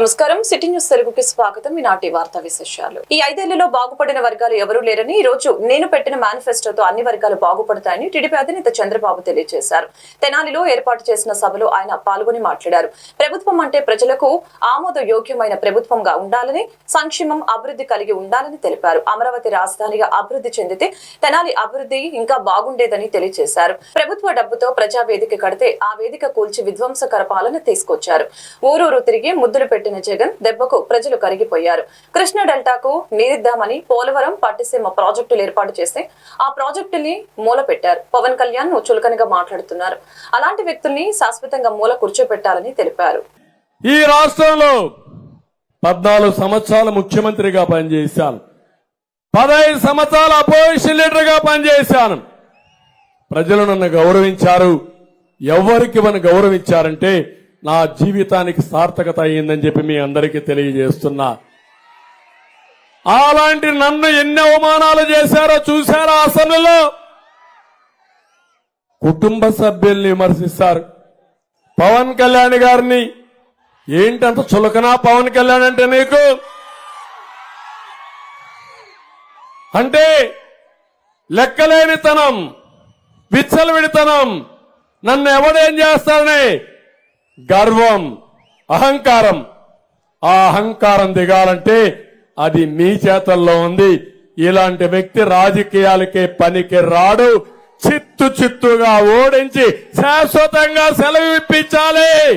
నమస్కారం. City news తెలుగుకి స్వాగతం. ఈనాటి వార్తా విశేషాలు. ఈ ఐదేళ్ళలో బాగుపడిన వర్గాలు ఎవరూ లేరని ఈ రోజు నేను పెట్టిన మేనిఫెస్టోతో అన్ని వర్గాలు బాగుపడతాయని టీడీపీ అధినేత చంద్రబాబు తెలియజేశారు. తెనాలిలో ఏర్పాటు చేసిన సభలో ఆయన పాల్గొని మాట్లాడారు. ప్రభుత్వం అంటే ప్రజలకు ఆమోదయోగ్యమైన ప్రభుత్వంగా ఉండాలని సంక్షేమం అభివృద్ధి కలిగి ఉండాలని తెలిపారు. అమరావతి రాజధానిగా అభివృద్ధి చెందితే తెనాలి అభివృద్ధి ఇంకా బాగుండేదని తెలియజేశారు. ప్రభుత్వ డబ్బుతో ప్రజా వేదిక కడితే ఆ వేదిక కూల్చి విధ్వంసకర పాలన తీసుకొచ్చారు. ఊరూరు తిరిగి ముద్దులు పెట్టిన జగన్ దెబ్బకు ప్రజలు కరిగిపోయారు. కృష్ణ డెల్టాకు నీరిద్దామని పోలవరం పట్టిసీమ ప్రాజెక్టులు ఏర్పాటు చేసి ఆ ప్రాజెక్టుని మూల పెట్టారు పవన్ కళ్యాణ్ చులకనగా మాట్లాడుతున్నారు. అలాంటి వ్యక్తుల్ని శాశ్వతంగా మూల కూర్చోపెట్టాలని తెలిపారు. ఈ రాష్ట్రంలో పద్నాలుగు సంవత్సరాలు ముఖ్యమంత్రిగా పనిచేశాను. పదహైదు సంవత్సరాలు అపోజిషన్ లీడర్గా పనిచేశాను. ప్రజలు నన్ను గౌరవించారు. ఎవరికి మనం గౌరవించారంటే నా జీవితానికి సార్థకత అయిందని చెప్పి మీ అందరికీ తెలియజేస్తున్నా. అలాంటి నన్ను ఎన్ని అవమానాలు చేశారో చూశారో అసెంబ్లీలో? కుటుంబ సభ్యుల్ని విమర్శిస్తారు. పవన్ కళ్యాణ్ గారిని ఏంటంత చులకనా పవన్ కళ్యాణ్ అంటే నీకు? అంటే లెక్కలేనితనం విచ్చలవిడితనం నన్ను ఎవడేం చేస్తాడని గర్వం అహంకారం. ఆ అహంకారం దిగాలంటే అది మీ చేతల్లో ఉంది. ఇలాంటి వ్యక్తి రాజకీయాలకే పనికి రాడు. చిత్తు చిత్తుగా ఓడించి శాశ్వతంగా సెలవు ఇప్పించాలి.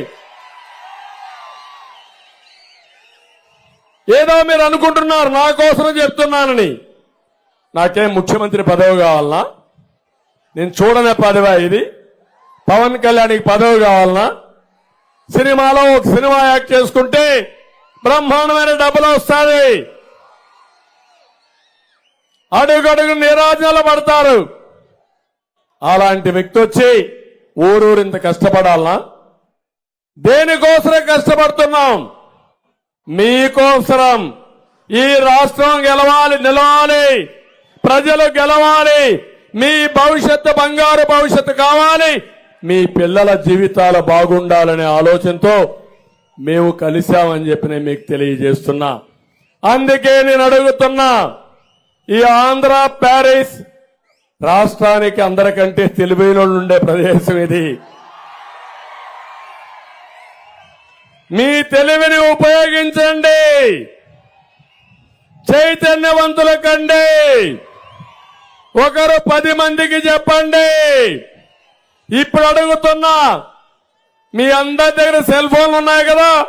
ఏదో మీరు అనుకుంటున్నారు నా కోసం చెప్తున్నానని. నాకేం ముఖ్యమంత్రి పదవి కావాలనా? నేను చూడనే పదవా ఇది? పవన్ కళ్యాణ్కి పదవి కావాలనా? సినిమాలో ఒక సినిమా యాక్ట్ చేసుకుంటే బ్రహ్మాండమైన డబ్బులు వస్తాయి. అడుగడుగు నిరాజనలు పడతారు. అలాంటి వ్యక్తి వచ్చి ఊరూరు ఇంత కష్టపడాలనా? దేనికోసరం కష్టపడుతున్నాం? మీకోసరం. ఈ రాష్ట్రం గెలవాలి నిలవాలి. ప్రజలు గెలవాలి. మీ భవిష్యత్తు బంగారు భవిష్యత్తు కావాలి. మీ పిల్లల జీవితాలు బాగుండాలనే ఆలోచనతో మేము కలిశామని చెప్పి నేను మీకు తెలియజేస్తున్నా. అందుకే నేను అడుగుతున్నా ఈ ఆంధ్ర ప్యారిస్ రాష్ట్రానికి అందరికంటే తెలివైన ఉండే ప్రదేశం ఇది. మీ తెలివిని ఉపయోగించండి. చైతన్యవంతుల కండి. ఒకరు పది మందికి చెప్పండి. ఇప్పుడు అడుగుతున్నా మీ అందరి దగ్గర సెల్ ఫోన్లు ఉన్నాయి కదా?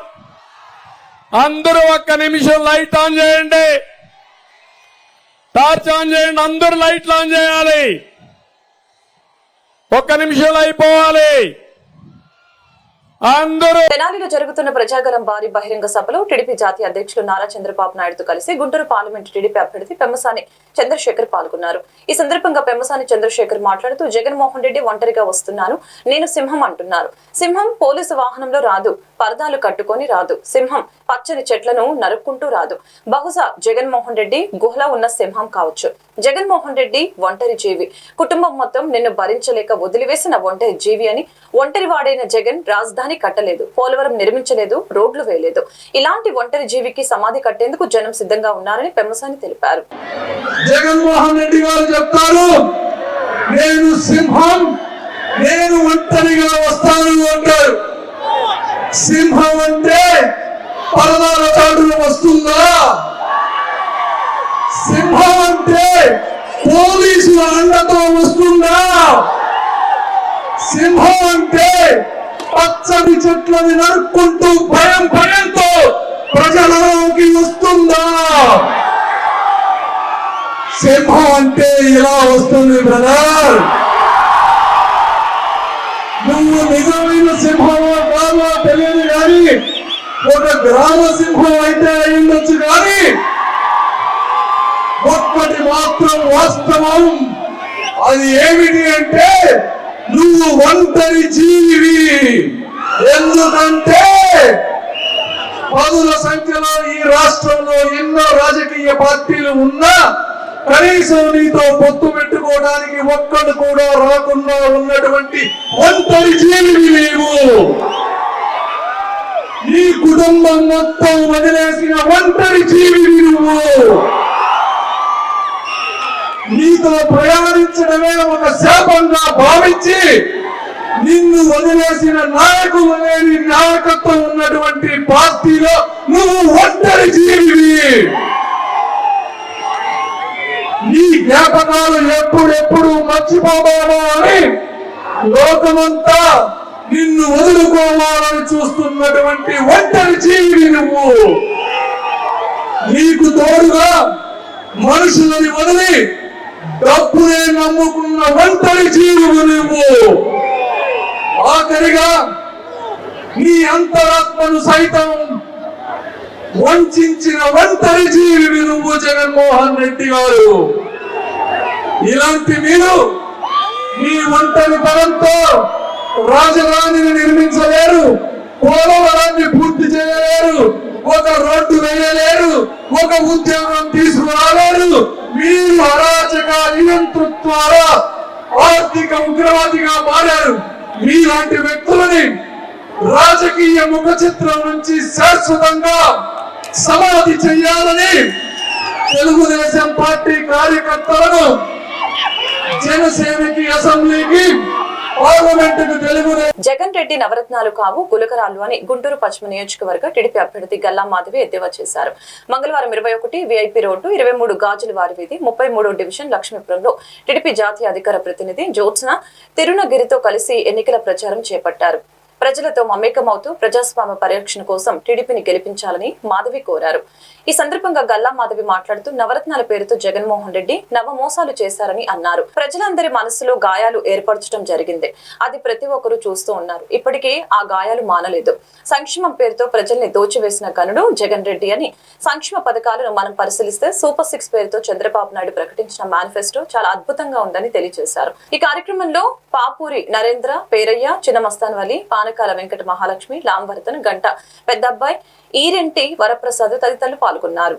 అందరూ ఒక్క నిమిషం లైట్ ఆన్ చేయండి. టార్చ్ ఆన్ చేయండి అందరూ లైట్లు ఆన్ చేయాలి. ఒక్క నిమిషంలో అయిపోవాలి. తెనాలిలో జరుగుతున్న ప్రజాగలం భారీ బహిరంగ సభలో టీడీపీ జాతీయ అధ్యక్షులు నారా చంద్రబాబు నాయుడుతో కలిసి గుంటూరు పార్లమెంట్ టీడీపీ అభ్యర్థి పెమ్మసాని చంద్రశేఖర్ పాల్గొన్నారు. ఈ సందర్భంగా పెమ్మసాని చంద్రశేఖర్ మాట్లాడుతూ జగన్మోహన్ రెడ్డి ఒంటరిగా వస్తున్నాను నేను సింహం అంటున్నారు. సింహం పోలీసు వాహనంలో రాదు. పరదాలు కట్టుకొని రాదు. సింహం పచ్చని చెట్లను నరుక్కుంటూ రాదు. బహుశా జగన్మోహన్ రెడ్డి గుహలో ఉన్న సింహం కావచ్చు. జగన్మోహన్ రెడ్డి ఒంటరి జీవి. కుటుంబం మొత్తం నిన్ను భరించలేక వదిలివేసిన ఒంటరి జీవి అని ఒంటరి వాడైన జగన్ రాజధాని సమాధి కట్టలేదు పోలవరం నిర్మించలేదు రోడ్లు వేయలేదు. ఇలాంటి ఒంటరి జీవికి సమాధి కట్టేందుకు జనం సిద్ధంగా ఉన్నారని పెమ్మసాని తెలిపారు. జగన్మోహన్ రెడ్డి గారు చెప్తారు నేను సింహం నేను ఒంటరిగా వస్తాను అంటారు. సింహం అంటే పరదాల చాటున వస్తుందా? సింహం అంటే పోలీసుల అండతో వస్తుందా? సింహం అంటే పచ్చని చెట్లని నరుక్కుంటూ భయం భయంతో ప్రజలలోకి వస్తుందా? సింహం అంటే ఇలా వస్తుంది బ్రదర్. నువ్వు నిజమైన సింహమో కాదో తెలియదు కానీ ఒక గ్రామ సింహం అయితే అయ్యుండొచ్చు కానీ ఒక్కటి మాత్రం వాస్తవం. అది ఏమిటి అంటే నువ్వు ఒంటరి జీవి. ఎందుకంటే పదుల సంఖ్యలో ఈ రాష్ట్రంలో ఎన్నో రాజకీయ పార్టీలు ఉన్నా కనీసం నీతో పొత్తు పెట్టుకోవడానికి ఒక్కడు కూడా రాకుండా ఉన్నటువంటి ఒంటరి జీవి నీవు. నీ కుటుంబం మొత్తం వదిలేసిన ఒంటరి జీవి నువ్వు. నీతో ప్రయాణించడమే ఒక శాపంగా భావించి నిన్ను వదిలేసిన నాయకులు లేని నాయకత్వం ఉన్నటువంటి పార్టీలో నువ్వు ఒంటరి జీవివి. నీ జ్ఞాపకాలు ఎప్పుడెప్పుడు మర్చిపోతామో అని లోకమంతా నిన్ను వదులుకోవాలని చూస్తున్నటువంటి ఒంటరి జీవి నువ్వు. నీకు తోడుగా మనుషులని వదిలి డబ్బునే నమ్ముకున్న ఒంటరి జీవుడు నువ్వు. ఆఖరిగా నీ అంతరాత్మను సైతం వంచిన ఒంటరి జీవి నువ్వు జగన్మోహన్ రెడ్డి గారు. ఇలాంటి మీరు మీ ఒంటరి తరంతో రాజధానిని నిర్మించలేరు పోలవరాన్ని పూర్తి చేయలేరు ఒక రోడ్డు వేయలేరు ఒక ఉద్యోగం తీసుకురాలేరు. మీరు అరాచక ద్వారా ఆర్థిక ఉగ్రవాదిగా మారారు. మీలాంటి వ్యక్తులని రాజకీయ ముఖ చిత్రం నుంచి శాశ్వతంగా సమాధి చేయాలని తెలుగుదేశం పార్టీ కార్యకర్తలను జనసేనకి అసెంబ్లీకి జగన్ రెడ్డి నవరత్నాలు కావు గులకరాలు అని గుంటూరు పశ్చిమ నియోజకవర్గ టీడీపీ అభ్యర్థి గల్లా మాధవి ఎద్దేవా చేశారు. మంగళవారం ఇరవై ఒకటి విఐపి రోడ్డు ఇరవై మూడు గాజుల వారి వీధి ముప్పై మూడు డివిజన్ లక్ష్మీపురంలో టీడీపీ జాతీయ అధికార ప్రతినిధి జ్యోత్స్న తిరునగిరితో కలిసి ఎన్నికల ప్రచారం చేపట్టారు. ప్రజలతో మమేకమవుతూ ప్రజాస్వామ్య పరిరక్షణ కోసం టీడీపీని గెలిపించాలని మాధవి కోరారు. ఈ సందర్భంగా గల్లా మాధవి మాట్లాడుతూ నవరత్నాల పేరుతో జగన్మోహన్ రెడ్డి నవమోసాలు చేశారని అన్నారు. ప్రజలందరి మనసులో గాయాలు ఏర్పరచడం జరిగింది. అది ప్రతి ఒక్కరూ చూస్తూ ఉన్నారు. ఇప్పటికే ఆ గాయాలు మానలేదు. సంక్షేమం పేరుతో ప్రజల్ని దోచివేసిన గనుడు జగన్ రెడ్డి అని సంక్షేమ పథకాలను మనం పరిశీలిస్తే సూపర్ సిక్స్ పేరుతో చంద్రబాబు నాయుడు ప్రకటించిన మేనిఫెస్టో చాలా అద్భుతంగా ఉందని తెలియజేశారు ఈ కార్యక్రమంలో పాపూరి నరేంద్ర పేరయ్య చిన్నమస్తాన్ వలి పానకాల వెంకట మహాలక్ష్మి లాంబరతన్ గంట పెద్దబ్బాయి ఈరెంటి వరప్రసాద్ తదితరులు పాల్గొన్నారు.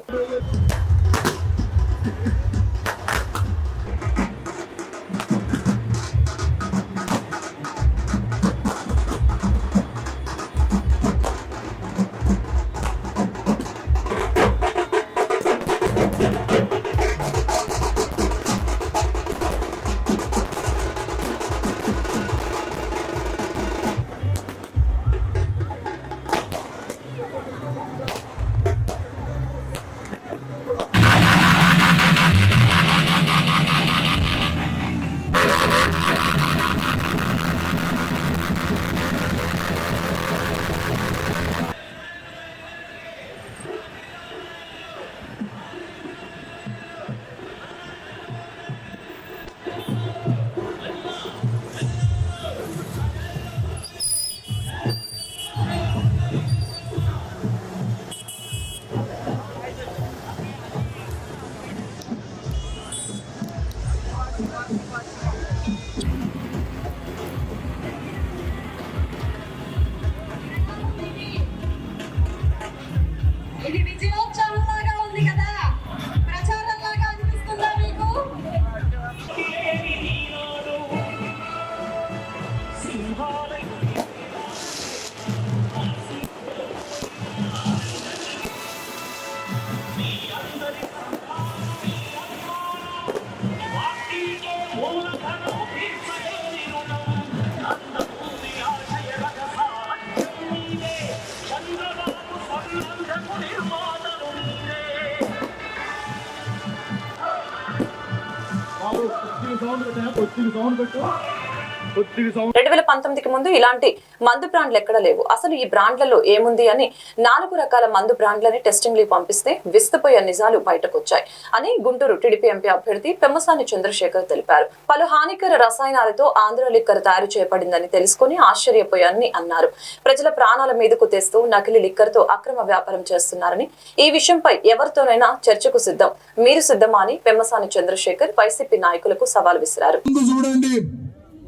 రెండు వేల పంతొమ్మిదికి ముందు ఇలాంటి మందు బ్రాండ్లు ఎక్కడ లేవు. అసలు ఈ బ్రాండ్లలో ఏముంది అని నాలుగు రకాల మందు బ్రాండ్లని టెస్టింగ్లు పంపిస్తే విస్తుపోయే నిజాలు బయటకొచ్చాయి అని గుంటూరు టీడీపీ ఎంపీ అభ్యర్థి పెమ్మసాని చంద్రశేఖర్ తెలిపారు. పలు హానికర రసాయనాలతో ఆంధ్ర లిక్కర్ తయారు చేయబడిందని తెలుసుకుని ఆశ్చర్యపోయానని అన్నారు. ప్రజల ప్రాణాల మీదకు తెస్తూ నకిలీ లిక్కర్తో అక్రమ వ్యాపారం చేస్తున్నారని ఈ విషయంపై ఎవరితోనైనా చర్చకు సిద్ధం. మీరు సిద్ధమా అని పెమ్మసాని చంద్రశేఖర్ వైసీపీ నాయకులకు సవాల్ విసిరారు. చూడండి.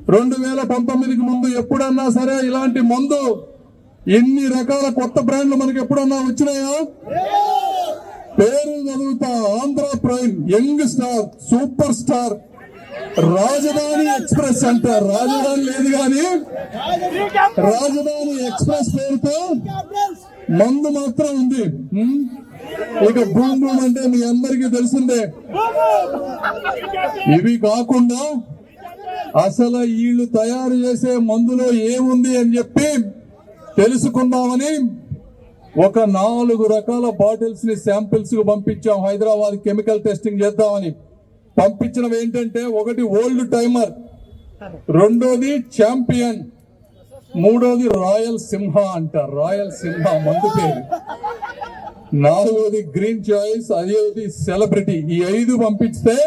రెండు వేల పంతొమ్మిదికి ముందు ఎప్పుడన్నా సరే ఇలాంటి మందు ఎన్ని రకాల కొత్త బ్రాండ్లు మనకి ఎప్పుడన్నా వచ్చినాయా? పేరు చదువుతా Andhra prime young star super star Rajadhani express అంటారు రాజధాని లేదు కానీ రాజధాని ఎక్స్ప్రెస్ పేరుతో మందు మాత్రం ఉంది. ఇక భూమ్ అంటే మీ అందరికీ తెలిసిందే. ఇవి కాకుండా అసలు వీళ్ళు తయారు చేసే మందులో ఏముంది అని చెప్పి తెలుసుకుందామని ఒక నాలుగు రకాల బాటిల్స్ని శాంపిల్స్కు పంపించాం. హైదరాబాద్ కెమికల్ టెస్టింగ్ చేద్దామని. పంపించినవి ఏంటంటే ఒకటి ఓల్డ్ టైమర్ రెండోది ఛాంపియన్ మూడోది రాయల్ సింహ అంట. రాయల్ సింహ మందు పేరు. నాలుగోది గ్రీన్ చాయిస్ అదేది సెలబ్రిటీ ఈ ఐదు పంపిస్తే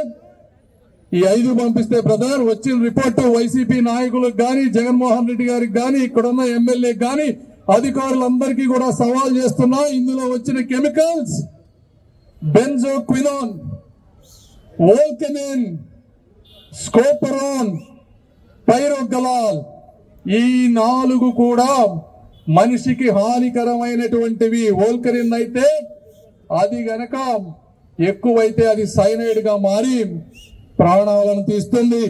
ఈ ఐదు పంపిస్తే బ్రదర్ వచ్చిన రిపోర్టు వైసీపీ నాయకులకు కానీ జగన్మోహన్ రెడ్డి గారికి కానీ ఇక్కడున్న ఎమ్మెల్యే కానీ అధికారులందరికీ కూడా సవాల్ చేస్తున్నా. ఇందులో వచ్చిన కెమికల్స్ బెంజో క్వినాన్ ఓల్కెనిన్ స్కోపరాన్ పైరోగలాల్ ఈ నాలుగు కూడా మనిషికి హానికరమైనటువంటివి. ఓల్కరిన్ అయితే అది గనక ఎక్కువైతే అది సైనైడ్గా మారి ప్రాణాలను తీస్తుంది.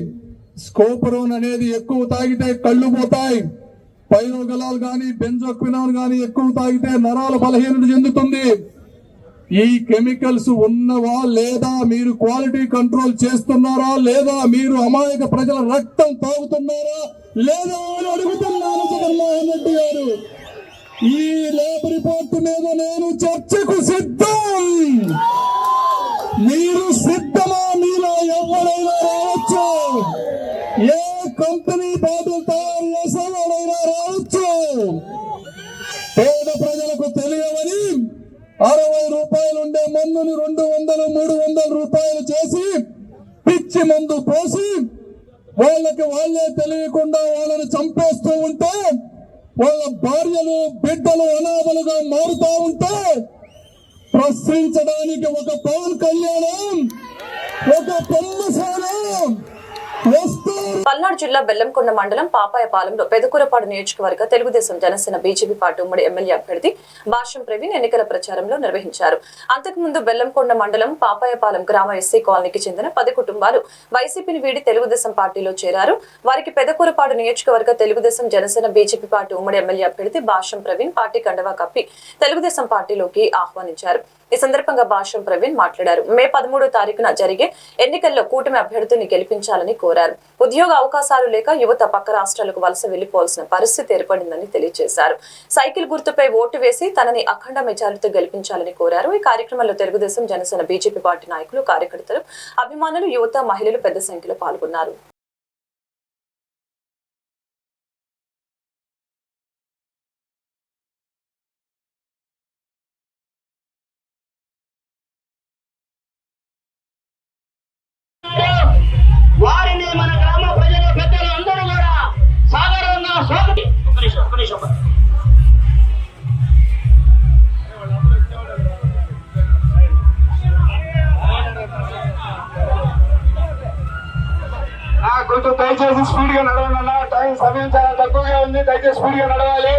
స్కోపరోన్ అనేది ఎక్కువ తాగితే కళ్ళు పోతాయి. పైరోగలాల్ కానీ బెంజోక్వినాల్ కానీ ఎక్కువ తాగితే నరాల బలహీనత చెందుతుంది. ఈ కెమికల్స్ ఉన్నవా లేదా మీరు క్వాలిటీ కంట్రోల్ చేస్తున్నారా లేదా మీరు అమాయక ప్రజల రక్తం తాగుతున్నారా లేదా అని అడుగుతున్నాను జగన్మోహన్ రెడ్డి గారు. ఈ ల్యాబ్ రిపోర్ట్ మీద నేను చర్చకు సిద్ధం. మీరు సిద్ధమా? మీలో ఎవరైనా రావచ్చు? ఏ కంపెనీ బాబులు తయారు చేసేవాడైనా వాళ్ళైనా రావచ్చు? పేద ప్రజలకు తెలియవని అరవై రూపాయలు ఉండే మందుని రెండు వందలు మూడు వందల రూపాయలు చేసి పిచ్చి మందు పోసి వాళ్ళకి వాళ్ళే తెలియకుండా వాళ్ళని చంపేస్తూ ఉంటే వాళ్ళ భార్యలు బిడ్డలు అనాథలుగా మారుతా ఉంటే ప్రశ్నించడానికి ఒక పవన్ కళ్యాణం ఒక పెమ్మసానం పల్నాడు జిల్లా బెల్లంకొండ మండలం పాపాయపాలెంలో పెదకూరపాడు నియోజకవర్గ తెలుగుదేశం జనసేన బీజేపీ పార్టీ ఉమ్మడి ఎమ్మెల్యే అభ్యర్థి భాషం ప్రవీణ్ ఎన్నికల ప్రచారంలో నిర్వహించారు. అంతకుముందు బెల్లంకొండ మండలం పాపాయపాలెం గ్రామ ఎస్సీ కాలనీకి చెందిన పది కుటుంబాలు వైసీపీని వీడి తెలుగుదేశం పార్టీలో చేరారు. వారికి పెదకూరపాడు నియోజకవర్గ తెలుగుదేశం జనసేన బీజేపీ పార్టీ ఉమ్మడి ఎమ్మెల్యే అభ్యర్థి భాషం ప్రవీణ్ పార్టీ కండవా కప్పి తెలుగుదేశం పార్టీలోకి ఆహ్వానించారు. ఈ సందర్భంగా భాషం ప్రవీణ్ మాట్లాడారు. మే పదమూడో తారీఖున జరిగే ఎన్నికల్లో కూటమి అభ్యర్థిని గెలిపించాలని కోరారు. ఉద్యోగ అవకాశాలు లేక యువత పక్క రాష్ట్రాలకు వలస వెళ్ళిపోవాల్సిన పరిస్థితి ఏర్పడిందని తెలియజేశారు. సైకిల్ గుర్తుపై ఓటు వేసి తనని అఖండ మెజారిటీతో గెలిపించాలని కోరారు. ఈ కార్యక్రమంలో తెలుగుదేశం జనసేన బీజేపీ పార్టీ నాయకులు కార్యకర్తలు అభిమానులు యువత మహిళలు పెద్ద సంఖ్యలో పాల్గొన్నారు. నా దయచేసి స్పీడ్గా నడవండి టైం సమయం చాలా తక్కువగా ఉంది. దయచేసి స్పీడ్గా నడవాలి.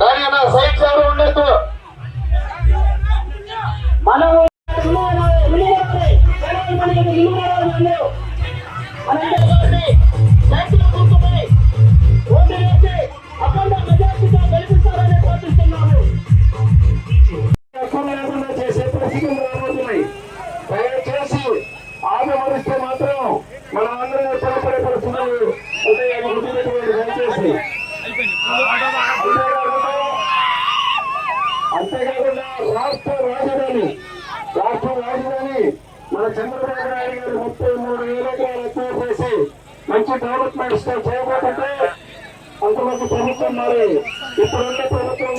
దాని అన్న సైడ్ సైడ్ ఉండొద్దు. మనం మనకి మంచి డెవలప్మెంట్స్ చేయబోతుంటే అంతమంది ప్రభుత్వం మరి ఇప్పుడున్న ప్రభుత్వం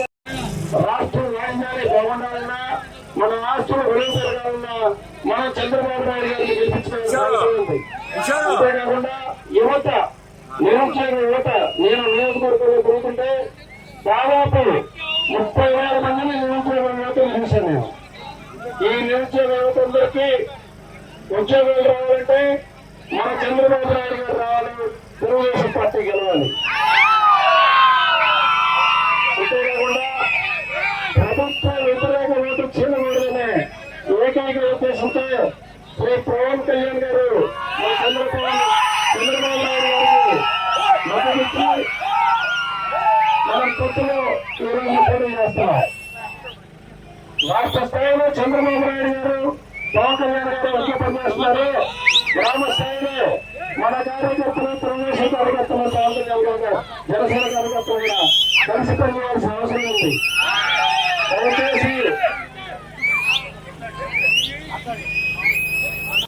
రాష్ట్ర రాజధాని బాగుండాలన్నా మన రాష్ట్రం వెలుగు పెరగాలన్నా మనం చంద్రబాబు నాయుడు గారిని గెలిపించుకోవాల్సిన అంతేకాకుండా యువత నిరుద్యోగ యువత నేను నియోజకవర్గంలో తిరుగుతుంటే దాదాపు ముప్పై వేల మందిని నిరుద్యోగ యువతను చూశాను నేను ఈ నిరుద్యోగ యువత అందరికీ ఉద్యోగాలు రావాలంటే మన చంద్రబాబు నాయుడు గారు రావాలి తెలుగుదేశం పార్టీ గెలవాలి. అంతేకాకుండా ప్రభుత్వ వ్యతిరేక ఓటు చీలకూడదనే ఏకైక ఉద్దేశంతో శ్రీ పవన్ కళ్యాణ్ గారు మన చంద్రబాబు చంద్రబాబు నాయుడు గారికి మద్దతిచ్చి మనం పొత్తులో ఈరోజు రాష్ట్ర స్థాయిలో చంద్రబాబు నాయుడు గారు పవన్ కళ్యాణ్ గారు ఒకే పనిచేస్తున్నారు గ్రామ స్థాయిలో మన కార్యకర్తలు తెలుగుదేశం కార్యకర్తలు పవన్ కళ్యాణ్ జనసేన కార్యకర్తలు కూడా కలిసి పనిచేయాల్సిన అవసరం ఉంది. దయచేసి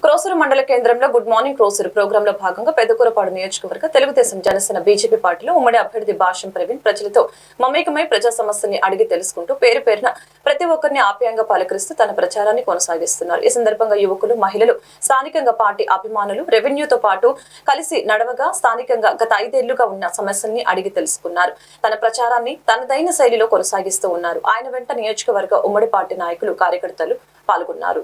క్రోసూరు మండల కేంద్రంలో గుడ్ మార్నింగ్ క్రోసూరు ప్రోగ్రామ్లో భాగంగా పెద్దకూరపాడు నియోజకవర్గ తెలుగుదేశం జనసేన బీజేపీ పార్టీలో ఉమ్మడి అభ్యర్థి భాషం ప్రవీణ్ ప్రజలతో మమేకమై ప్రజా సమస్యని అడిగి తెలుసుకుంటూ పేరు పేరున ప్రతి ఒక్కరిని ఆప్యాయంగా పలకరిస్తూ తన ప్రచారాన్ని కొనసాగిస్తున్నారు. ఈ సందర్భంగా యువకులు మహిళలు స్థానికంగా పార్టీ అభిమానులు రెవెన్యూతో పాటు కలిసి నడవగా స్థానికంగా గత ఐదేళ్ళుగా ఉన్న సమస్యల్ని అడిగి తెలుసుకున్నారు. తన ప్రచారాన్ని తనదైన శైలిలో కొనసాగిస్తూ ఉన్నారు. ఆయన వెంట నియోజకవర్గ ఉమ్మడి పార్టీ నాయకులు కార్యకర్తలు పాల్గొన్నారు.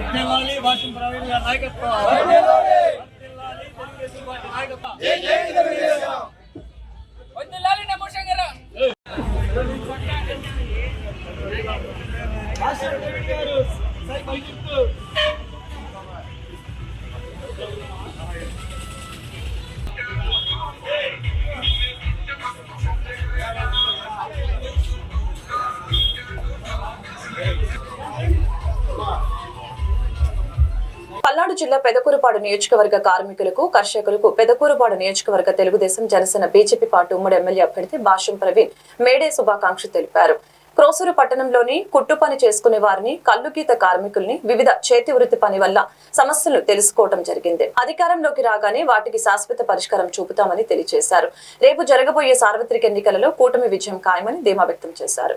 వర్ధిల్లాలి భాషం ప్రవీణ్ గారి నాయకత్వం. వర్ధిల్లాలి తెలుగుదేశం పార్టీ నాయకత్వం జిల్లా పెదకూరుపాడు నియోజకవర్గ కార్మికులకు కర్షకులకు పెదకూరుపాడు నియోజకవర్గ తెలుగుదేశం జనసేన బీజేపీ పార్టీ ఉమ్మడి ఎమ్మెల్యే అభ్యర్థి భాష్యం ప్రవీణ్ మేడే శుభాకాంక్షలు తెలిపారు. క్రోసూరు పట్టణంలోని కుట్టు పని చేసుకునే వారిని కల్లుగీత కార్మికుల్ని వివిధ చేతి వృత్తి పని వల్ల సమస్యలు తెలుసుకోవడం జరిగింది. అధికారంలోకి రాగానే వాటికి శాశ్వత పరిష్కారం చూపుతామని తెలియజేశారు. రేపు జరగబోయే సార్వత్రిక ఎన్నికలలో కూటమి విజయం ఖాయమని ధీమా వ్యక్తం చేశారు.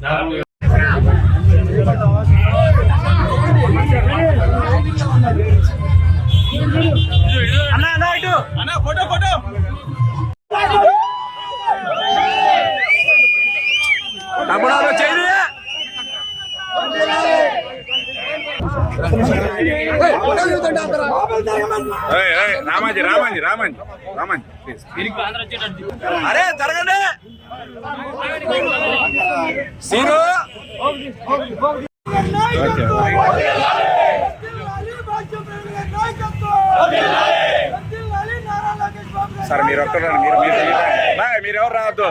Nada రామాజీ రామాజీ రామాజీ రామాజీ అరే జరగండి. సీను. సార్ మీరు ఒక్కరు మీరు మీరు బాయ్ మీరు ఎవరు రావద్దు.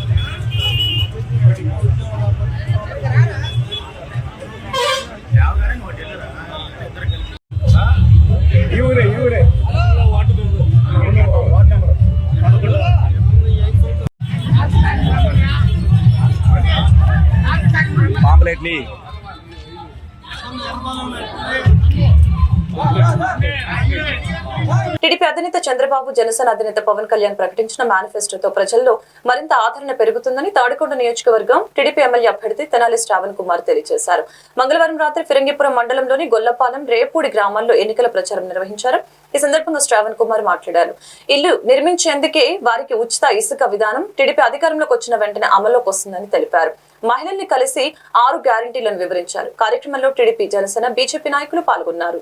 చంద్రబాబు జనసేన అధినేత పవన్ కళ్యాణ్ ప్రకటించిన మేనిఫెస్టోతో ప్రజల్లో మరింత ఆదరణ పెరుగుతుందని తాడికొండ నియోజకవర్గం టీడీపీ ఎమ్మెల్యే అభ్యర్థి తెనాలి శ్రావణ్ కుమార్ తెలియజేశారు. మంగళవారం రాత్రి ఫిరంగిపురం మండలంలోని గొల్లపాలెం రేపూడి గ్రామాల్లో ఎన్నికల ప్రచారం నిర్వహించారు. ఈ సందర్భంగా శ్రావణ్ కుమార్ మాట్లాడారు. ఇల్లు నిర్మించేందుకే వారికి ఉచిత ఇసుక విధానం టీడీపీ అధికారంలోకి వచ్చిన వెంటనే అమల్లోకి వస్తుందని తెలిపారు. మహిళల్ని కలిసి ఆరు గ్యారంటీలను వివరించారు. కార్యక్రమంలో టీడీపీ జనసేన బీజేపీ నాయకులు పాల్గొన్నారు.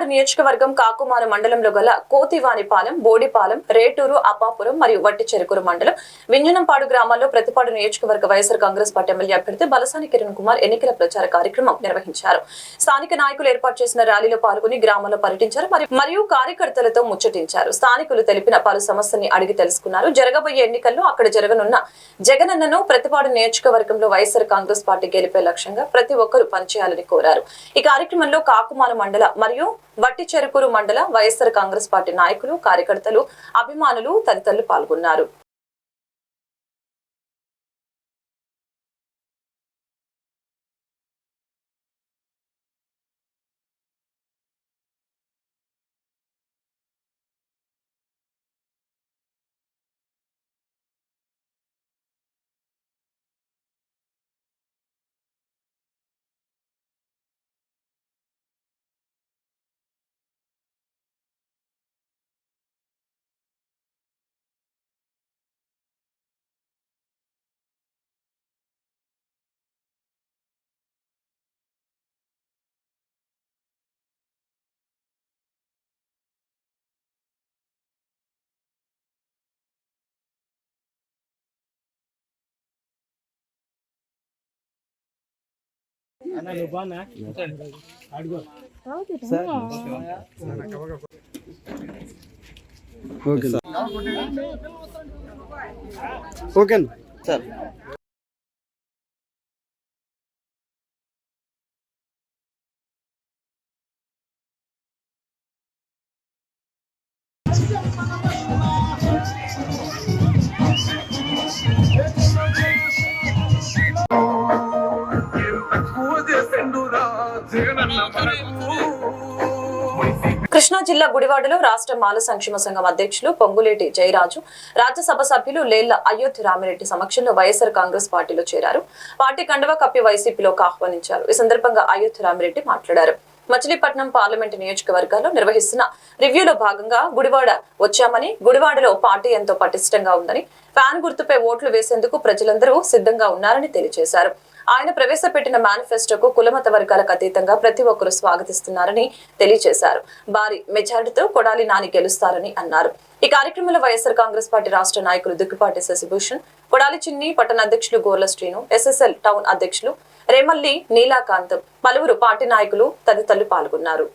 ప్రతిపాడు నియోజకవర్గం కాకుమారు మండలంలో గల కోతివానిపాలెం బోడిపాలెం రేటూరు అప్పాపురం మరియు వట్టి చెరుకురు మండలం వింజనంపాడు గ్రామాల్లో ప్రతిపాడు నియోజకవర్గ వైఎస్ఆర్ కాంగ్రెస్ పార్టీ ఎమ్మెల్యే అభ్యర్థి బలసాని కిరణ్ కుమార్ ఎన్నికల ప్రచార కార్యక్రమం నిర్వహించారు. స్థానిక నాయకులు ఏర్పాటు చేసిన ర్యాలీలో పాల్గొని గ్రామంలో పర్యటించారు మరియు- మరియు కార్యకర్తలతో ముచ్చటించారు. స్థానికులు తెలిపిన పలు సమస్యల్ని అడిగి తెలుసుకున్నారు. జరగబోయే ఎన్నికల్లో అక్కడ జరగనున్న జగనన్నను ప్రతిపాడు నియోజకవర్గంలో వైఎస్ఆర్ కాంగ్రెస్ పార్టీ గెలిపే లక్ష్యంగా ప్రతి ఒక్కరూ పనిచేయాలని కోరారు. ఈ కార్యక్రమంలో కాకుమాన మండల మరియు వట్టి చెరుకూరు మండల వైఎస్ఆర్ కాంగ్రెస్ పార్టీ నాయకులు కార్యకర్తలు అభిమానులు తదితరులు పాల్గొన్నారు. కృష్ణా జిల్లా గుడివాడలో రాష్ట్ర మాల సంక్షేమ సంఘం అధ్యక్షులు పొంగులేటి జయరాజు రాజ్యసభ సభ్యులు లేళ్ళ అయోధ్య రామిరెడ్డి సమక్షంలో వైఎస్ఆర్ కాంగ్రెస్ పార్టీలో చేరారు. పార్టీ కండవ కప్పి వైసీపీలోకి ఆహ్వానించారు. ఈ సందర్భంగా అయోధ్య రామిరెడ్డి మాట్లాడారు. మచిలీపట్నం పార్లమెంటు నియోజకవర్గాల్లో నిర్వహిస్తున్న రివ్యూలో భాగంగా గుడివాడ వచ్చామని గుడివాడలో పార్టీ ఎంతో పటిష్టంగా ఉందని ఫ్యాన్ గుర్తుపై ఓట్లు వేసేందుకు ప్రజలందరూ సిద్ధంగా ఉన్నారని తెలియజేశారు. ఆయన ప్రవేశపెట్టిన మేనిఫెస్టోకు కులమత వర్గాలకు అతీతంగా ప్రతి ఒక్కరూ స్వాగతిస్తున్నారని తెలియజేశారు. భారీ మెజారిటీతో కొడాలి నాని గెలుస్తారని అన్నారు. ఈ కార్యక్రమంలో వైఎస్ఆర్ కాంగ్రెస్ పార్టీ రాష్ట్ర నాయకులు దుక్కుపాటి శశిభూషణ్ కొడాలి చిన్ని పట్టణ అధ్యక్షులు గోర్ల శ్రీను ఎస్ఎస్ఎల్ టౌన్ అధ్యక్షులు రేమల్లి నీలాకాంత్ పలువురు పార్టీ నాయకులు తదితరులు పాల్గొన్నారు.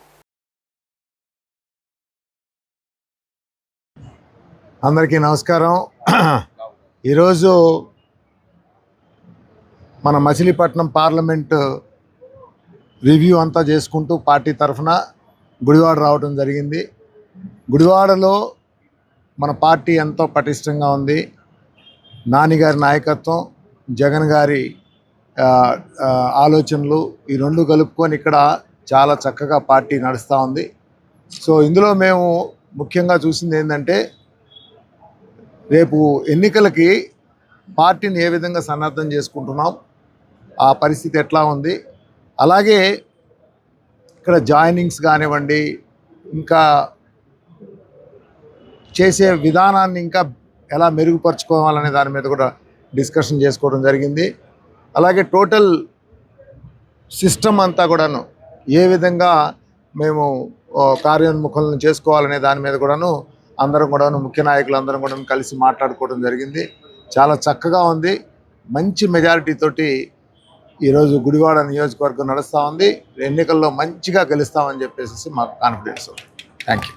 అందరికీ నమస్కారం. ఈరోజు మన మచిలీపట్నం పార్లమెంట్ రివ్యూ అంతా చేసుకుంటూ పార్టీ తరఫున గుడివాడ రావడం జరిగింది. గుడివాడలో మన పార్టీ ఎంతో పటిష్టంగా ఉంది. నాని గారి నాయకత్వం జగన్ గారి ఆలోచనలు ఈ రెండు కలుపుకొని ఇక్కడ చాలా చక్కగా పార్టీ నడుస్తూ ఉంది. సో ఇందులో మేము ముఖ్యంగా చూసింది ఏంటంటే రేపు ఎన్నికలకి పార్టీని ఏ విధంగా సన్నద్ధం చేసుకుంటున్నాం ఆ పరిస్థితి ఎట్లా ఉంది? అలాగే ఇక్కడ జాయినింగ్స్ కానివ్వండి ఇంకా చేసే విధానాన్ని ఇంకా ఎలా మెరుగుపరుచుకోవాలనే దాని మీద కూడా డిస్కషన్ చేసుకోవడం జరిగింది. అలాగే టోటల్ సిస్టమ్ అంతా కూడాను ఏ విధంగా మేము కార్యోన్ముఖులను చేసుకోవాలనే దాని మీద కూడాను అందరం కూడాను ముఖ్య నాయకులు అందరం కూడా కలిసి మాట్లాడుకోవడం జరిగింది. చాలా చక్కగా ఉంది. మంచి మెజారిటీ తోటి ఈరోజు గుడివాడ నియోజకవర్గం నడుస్తూ ఉంది. ఎన్నికల్లో మంచిగా గెలుస్తామని చెప్పేసి మాకు కాన్ఫిడెన్స్ ఉంది. Thank you